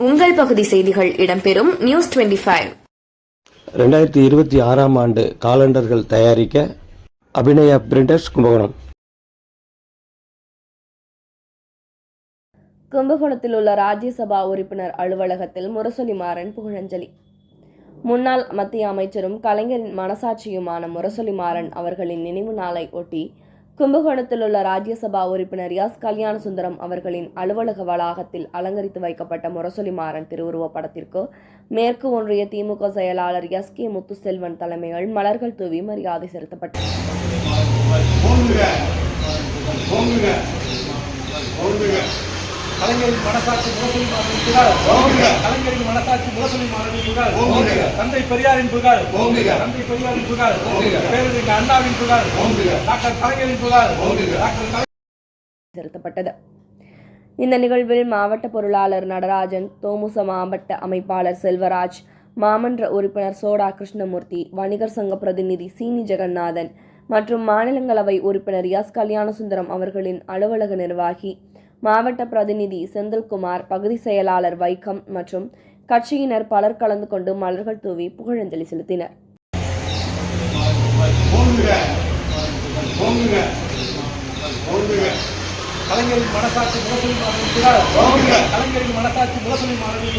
உங்கள் பகுதி செய்திகள் இடம்பெறும் நியூஸ் டுவெண்டி ஃபைவ். ரெண்டாயிரத்தி இருபத்தி ஆறாம் ஆண்டு காலண்டர்கள் தயாரிக்க அபிநயா பிரிண்டர்ஸ் கும்பகோணம். கும்பகோணத்தில் உள்ள ராஜ்யசபா உறுப்பினர் அலுவலகத்தில் முரசொலி மாறன் புகழஞ்சலி. முன்னாள் மத்திய அமைச்சரும் கலைஞரின் மனசாட்சியுமான முரசொலி மாறன் அவர்களின் நினைவு நாளை ஒட்டி கும்பகோணத்தில் உள்ள ராஜ்யசபா உறுப்பினர் எஸ் கல்யாண சுந்தரம் அவர்களின் அலுவலக வளாகத்தில் அலங்கரித்து வைக்கப்பட்ட முரசொலி மாறன் திருவுருவப் படத்திற்கு மேற்கு ஒன்றிய திமுக செயலாளர் எஸ் கே முத்துசெல்வன் தலைமையில் மலர்கள் தூவி மரியாதை செலுத்தப்பட்டது. கலைஞரின் மனசாட்சி முரசொலி கலைஞரின் மனசாட்சி முரசொலி புகழ் தந்தை பெரியாரின் புகழ் தந்தை பெரியாரின் புகழ் பேரறிஞர் அண்ணாவின் புகழ் டாக்டர் கலைஞரின் புகழ் செலுத்தப்பட்டது. இந்த நிகழ்வில் மாவட்ட பொருளாளர் நடராஜன் தோமுச மாவட்ட அமைப்பாளர் செல்வராஜ் மாமன்ற உறுப்பினர் சோடா கிருஷ்ணமூர்த்தி வணிகர் சங்க பிரதிநிதி சீனி ஜெகநாதன் மற்றும் மாநிலங்களவை உறுப்பினர் எஸ் கல்யாணசுந்தரம் அவர்களின் அலுவலக நிர்வாகி மாவட்ட பிரதிநிதி செந்தில்குமார் பகுதி செயலாளர் வைக்கம் மற்றும் கட்சியினர் பலர் கலந்து கொண்டு மலர்கள் தூவி புகழஞ்சலி செலுத்தினர். கலைஞரின் மனசாட்சி முரசொலி மாறனின் கலைஞரின் மனசாட்சி முரசொலி மாறனின்